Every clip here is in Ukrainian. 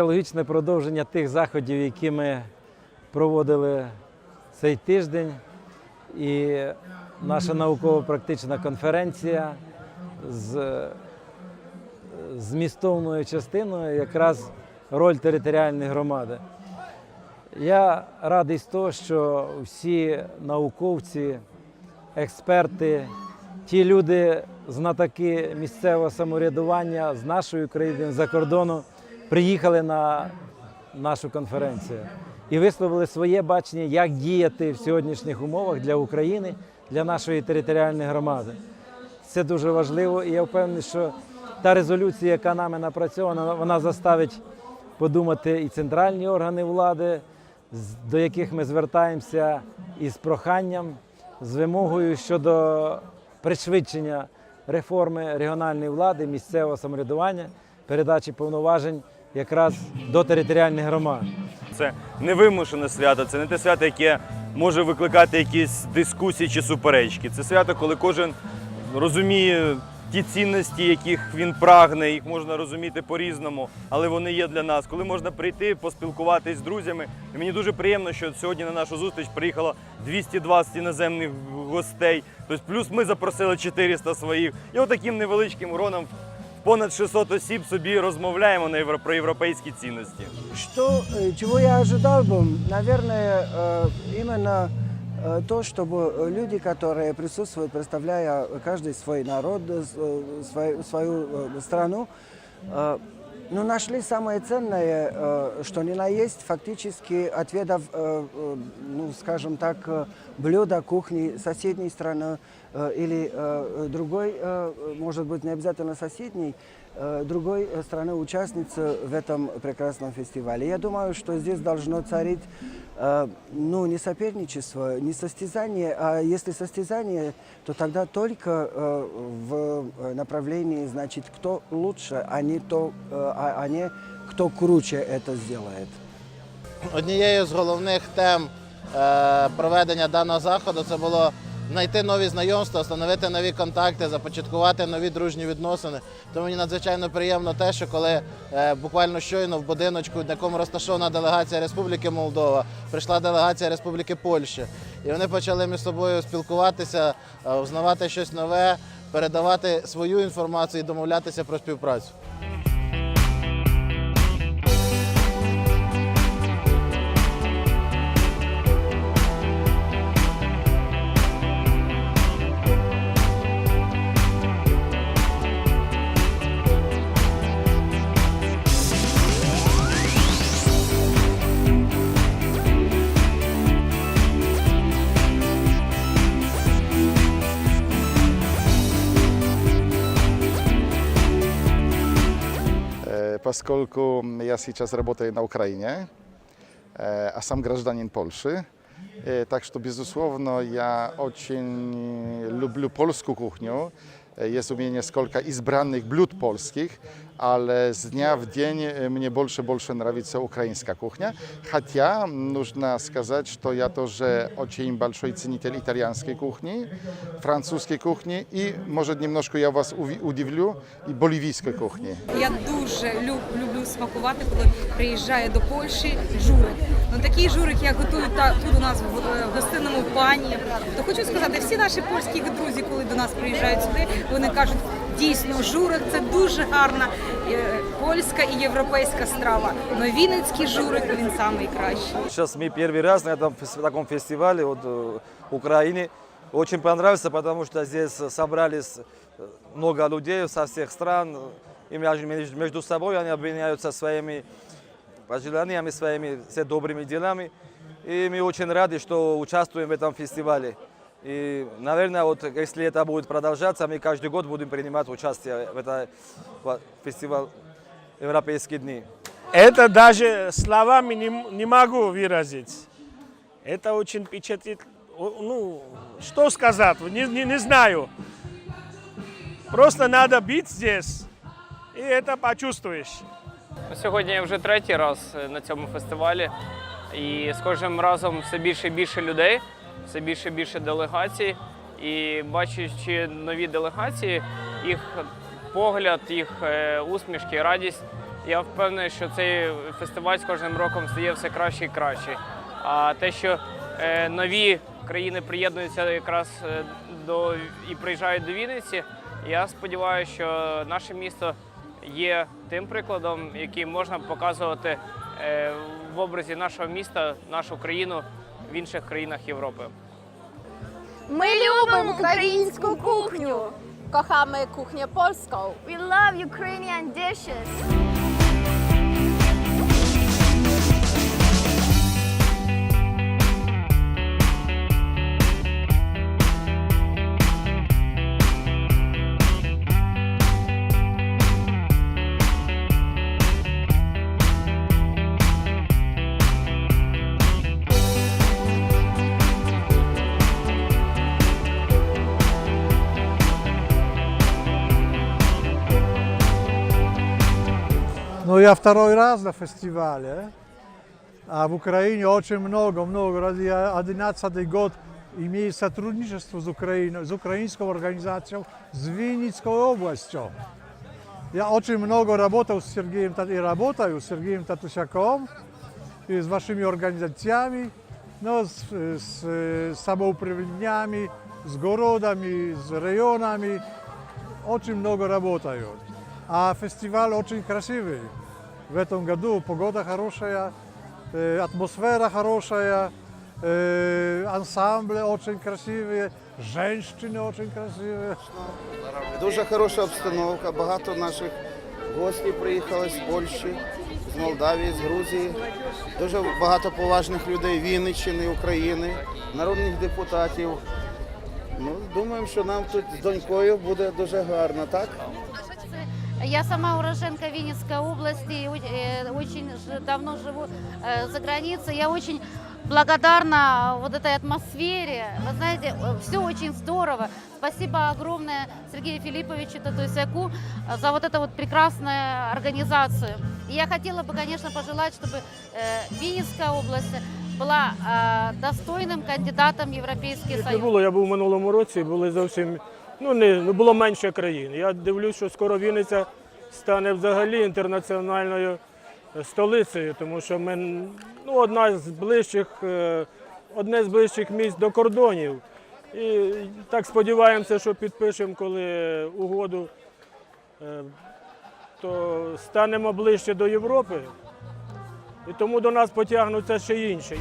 Це логічне продовження тих заходів, які ми проводили цей тиждень. І наша науково-практична конференція з змістовною частиною якраз роль територіальної громади. Я радий з того, що всі науковці, експерти, ті люди, знатоки місцевого самоврядування з нашої країни, за кордону, приїхали на нашу конференцію і висловили своє бачення, як діяти в сьогоднішніх умовах для України, для нашої територіальної громади. Це дуже важливо, і я впевнений, що та резолюція, яка нами напрацьована, вона заставить подумати і центральні органи влади, до яких ми звертаємося із проханням, з вимогою щодо пришвидшення реформи регіональної влади, місцевого самоврядування, передачі повноважень якраз до територіальних громад. Це невимушене свято, це не те свято, яке може викликати якісь дискусії чи суперечки. Це свято, коли кожен розуміє ті цінності, яких він прагне, їх можна розуміти по-різному, але вони є для нас. Коли можна прийти, поспілкуватись з друзями. І мені дуже приємно, що сьогодні на нашу зустріч приїхало 220 іноземних гостей. Тобто, плюс ми запросили 400 своїх. І отаким невеличким гроном понад 600 осіб собі розмовляємо на євро- про європейські цінності. Что, э, чего я ожидал бы, наверное, э, именно э, то, чтобы э, люди, которые присутствуют, представляя каждый свой народ, э, с- э, свою, свою э, страну, э, ну, нашли самое ценное, э, что ни на есть, фактически отведав, э, э, ну, скажем так, э, блюда кухни соседней страны э, или э, другой, э, может быть, не обязательно соседней, э, другой э, страны-участницы в этом прекрасном фестивале. Я думаю, что здесь должно царить э, ну, не соперничество, не состязание, а если состязание, то тогда только э, в э, направлении, значит, кто лучше, а не, то, э, а, а не кто круче это сделает. Однією з головних тем е, проведення даного заходу це було знайти нові знайомства, встановити нові контакти, започаткувати нові дружні відносини. Тому мені надзвичайно приємно те, що коли е, буквально щойно в будиночку, на якому розташована делегація Республіки Молдова, прийшла делегація Республіки Польща, і вони почали між собою спілкуватися, е, узнавати щось нове, передавати свою інформацію і домовлятися про співпрацю. поскольку я сейчас работаю на Украине, э, а сам гражданин Польши. Э, Так что, безусловно, я очень люблю польскую кухню. Э, Jest u mnie несколько избранных блюд польских, ale z dnia w dzień э, мне больше больше нравится украинская кухня. Хотя нужно сказать, что я тоже очень большой ценитель итальянской кухни, французской кухни и, может, немножко я вас удивлю, и боливийской кухни. Я дуже люб- люблю смакувати, коли приїжджаю до Польщі журик. Ну такий журик я готую та тут у нас е, в гостинному пані. То хочу сказати, всі наші польські друзі, коли до нас приїжджають сюди, вони кажуть, дійсно, журик це дуже гарна е, польська і європейська страва. Но вінницький журик він найкращий. Сейчас мы первый раз на этом фес- таком фестивале вот, э, Украины. Очень понравился, потому что здесь собрались э, много людей со всех стран. И между- между между собой они обменяются своими пожеланиями, своими все добрыми делами. И мы очень рады, что участвуем в этом фестивале. И, наверное, вот если это будет продолжаться, мы каждый год будем принимать участие в этом фестивале «Европейские дни». Это даже словами не, м- не могу выразить. Это очень впечатлит. о, Ну, что сказать, не, не, не знаю. Просто надо быть здесь, и это почувствуешь. Сьогодні я вже третій раз е, на цьому фестивалі, і з кожним разом все більше і більше людей, Все більше і більше делегацій. І бачачи нові делегації, їх погляд, їх е, усмішки, радість Я впевнений, що цей фестиваль з кожним роком стає все краще і краще. А те, що е, нові країни приєднуються якраз е, до і приїжджають до Вінниці, я сподіваюся, що наше місто є тим прикладом, який можна показувати в образі нашого міста, нашу країну в інших країнах Європи. Ми любимо українську кухню. Кохаємо кухню польську. We love Ukrainian dishes. Ну, я второй раз на фестивале, а в Украине очень много, много раз. Я 11 год имею сотрудничество с Украиной, с украинской организацией, с Винницкой областью. Я очень много работал с Сергеем Тат- и работаю с Сергеем Татусяком и с вашими организациями, но с, с, э, самоуправлениями, с городами, с районами. Очень много работаю. А фестиваль очень красивый В этом году погода хорошая, э, атмосфера хорошая, э, ансамбли очень красивые, женщины очень красивые. Дуже хороша обстановка. Багато наших гостей приїхали з Польщі, з Молдавії, з Грузії. Дуже багато поважних людей Вінниччини, України, народних депутатів. Ну, думаємо, що нам тут з донькою буде дуже гарно, так? Я сама уроженка Винницкой области, и о- э, очень ж- давно живу э, за границей. Я очень благодарна вот этой атмосфере. Вы знаете, все очень здорово. Спасибо огромное Сергею Филипповичу Татуисяку э, за вот эту вот прекрасную организацию. И я хотела бы, конечно, пожелать, чтобы э, Винницкая область была э, достойным кандидатом в Европейский Не Союз. було, я був у минулому році, були зовсім ну не було менше країн. Я дивлюсь, що скоро Вінниця стане взагалі інтернаціональною е, столицею, тому що ми ну, одна з ближчих, е, одне з ближчих місць до кордонів. І так сподіваємося, що підпишемо, коли угоду, е, то станемо ближче до Європи. І тому до нас потягнуться ще інші.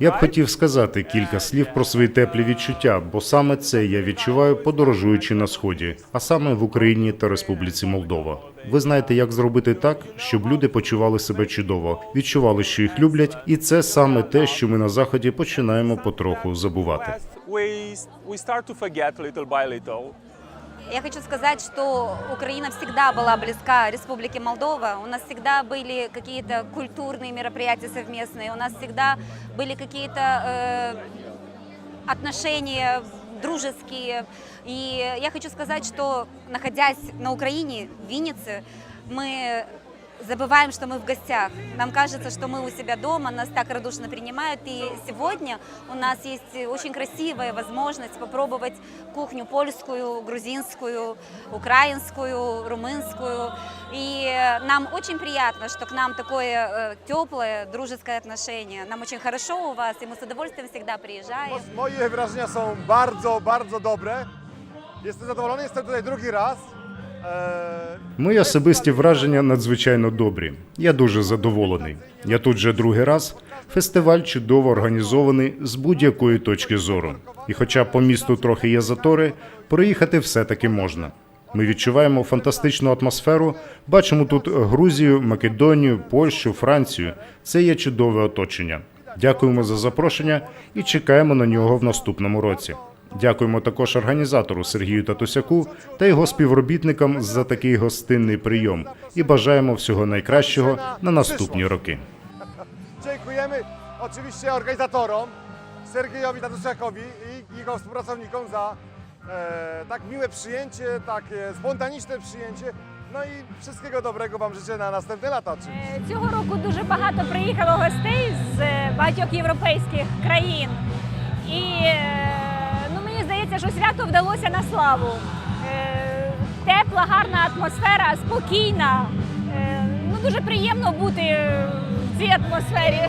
Я б хотів сказати кілька слів про свої теплі відчуття, бо саме це я відчуваю, подорожуючи на сході, а саме в Україні та Республіці Молдова. Ви знаєте, як зробити так, щоб люди почували себе чудово, відчували, що їх люблять, і це саме те, що ми на заході починаємо потроху забувати. Я хочу сказать, что Украина всегда была близка Республике Молдова. У нас всегда были какие-то культурные мероприятия совместные, у нас всегда были какие-то э, отношения дружеские. И я хочу сказать, что находясь на Украине, в Виннице, мы забываем, что мы в гостях. Нам кажется, что мы у себя дома, нас так радушно принимают. И сегодня у нас есть очень красивая возможность попробовать кухню польскую, грузинскую, украинскую, румынскую. И нам очень приятно, что к нам такое э, теплое, дружеское отношение. Нам очень хорошо у вас, и мы с удовольствием всегда приезжаем. Moje wrażenia są bardzo, bardzo dobre. Jestem zadowolony, jestem tutaj drugi raz. Мої особисті враження надзвичайно добрі. Я дуже задоволений. Я тут вже другий раз. Фестиваль чудово організований з будь-якої точки зору. І хоча по місту трохи є затори, проїхати все-таки можна. Ми відчуваємо фантастичну атмосферу. Бачимо тут Грузію, Македонію, Польщу, Францію. Це є чудове оточення. Дякуємо за запрошення і чекаємо на нього в наступному році. Дякуємо також організатору Сергію Татусяку та його співробітникам за такий гостинний прийом і бажаємо всього найкращого на наступні роки. Dziękujemy oczywiście organizatorom, Sergejowi Tatusiakowi i jego współpracownikom za e, tak miłe przyjęcie, takie spontaniczne przyjęcie. No i wszystkiego dobrego Wam życzę na następne lata oczywiście. Цього року дуже багато приїхало гостей з е, багатьох європейських країн. І е, ну, здається, що свято вдалося на славу. Е, Тепла, гарна атмосфера, спокійна. Е, Ну, дуже приємно бути в цій атмосфері.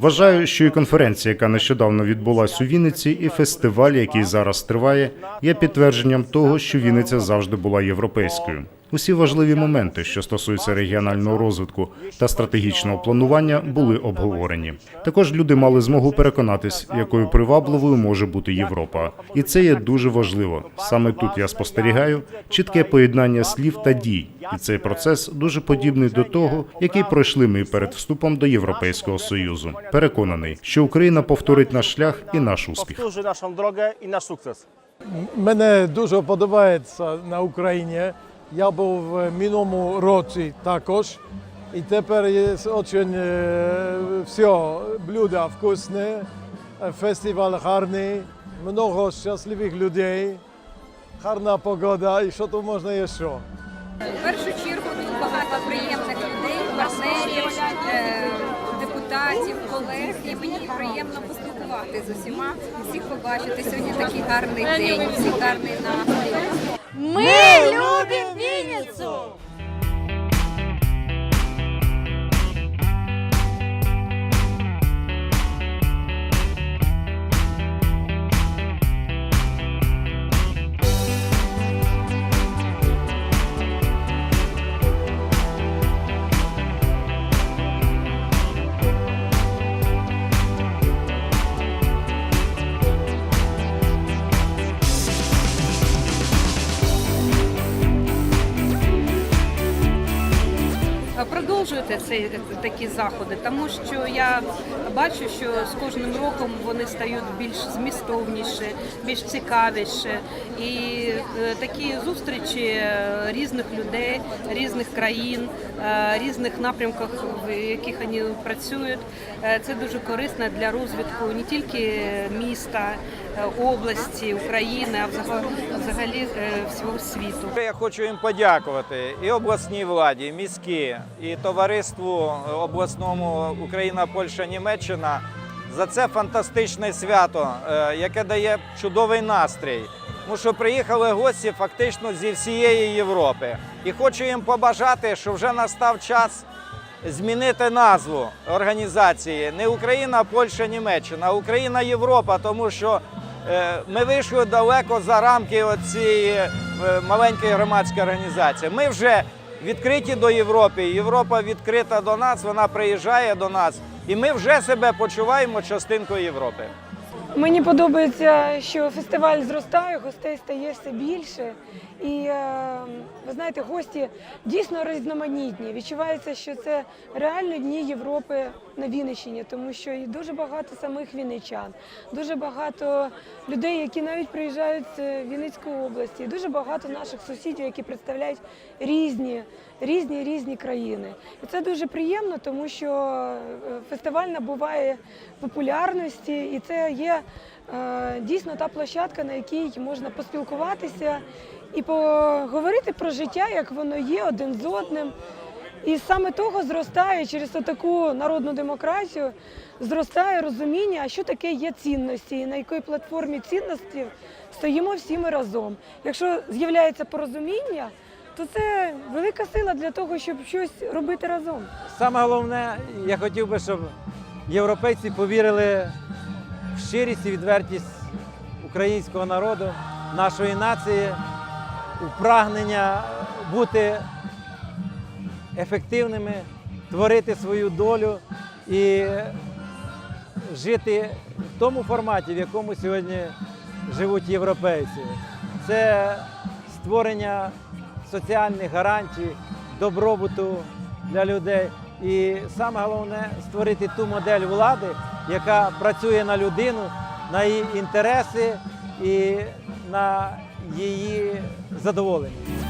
Вважаю, що і конференція, яка нещодавно відбулась у Вінниці, і фестиваль, який зараз триває, є підтвердженням того, що Вінниця завжди була європейською. Усі важливі моменти, що стосуються регіонального розвитку та стратегічного планування, були обговорені. Також люди мали змогу переконатись, якою привабливою може бути Європа, і це є дуже важливо. Саме тут я спостерігаю чітке поєднання слів та дій, і цей процес дуже подібний до того, який пройшли ми перед вступом до Європейського союзу. Переконаний, що Україна повторить наш шлях і наш успіх. Naszą drogę i nasz sukces. Мене дуже подобається на Україні. Я був в минулому році також. І тепер є дуже все блюда вкусні, фестиваль гарний, много щасливих людей, гарна погода і що тут можна ще. В першу чергу тут багато приємних людей, партнерів, е, депутатів, колег. І мені приємно поспілкувати з усіма, всіх побачити. Сьогодні такий гарний день, всі гарний настрій. Мы 有生活 такі заходи, тому що я бачу, що з кожним роком вони стають більш змістовніше, більш цікавіше. І е, такі зустрічі е, різних людей, різних країн, е, різних напрямках, в яких вони працюють. Це дуже корисно для розвитку не тільки міста, області, України, а взагалі, всього світу. Я хочу їм подякувати і обласній владі, і міській, і товариству обласному Україна, Польща, Німеччина за це фантастичне свято, е, яке дає чудовий настрій. Тому що приїхали гості фактично зі всієї Європи. І хочу їм побажати, що вже настав час змінити назву організації не Україна, Польща, Німеччина, а Україна, Європа, тому що е, ми вийшли далеко за рамки цієї е, маленької громадської організації. Ми вже відкриті до Європи. Європа відкрита до нас, вона приїжджає до нас, і ми вже себе почуваємо частинкою Європи. Мені подобається, що фестиваль зростає, гостей стає все більше. І е, ви знаєте, гості дійсно різноманітні. Відчувається, що це реально дні Європи на Вінниччині, тому що і дуже багато самих вінничан, дуже багато людей, які навіть приїжджають з Вінницької області, і дуже багато наших сусідів, які представляють різні, різні різні країни. І це дуже приємно, тому що е, фестиваль набуває популярності, і це є е, дійсно та площадка, на якій можна поспілкуватися і поговорити про життя, як воно є один з одним. І саме того зростає через таку народну демократію, зростає розуміння, що таке є цінності, і на якій платформі цінностей стоїмо всі ми разом. Якщо з'являється порозуміння, то це велика сила для того, щоб щось робити разом. Саме головне, я хотів би, щоб європейці повірили в щирість і відвертість українського народу, нашої нації, у прагнення бути ефективними, творити свою долю і жити в тому форматі, в якому сьогодні живуть європейці. Це створення соціальних гарантій, добробуту для людей. І саме головне створити ту модель влади, яка працює на людину, на її інтереси і на її задоволення.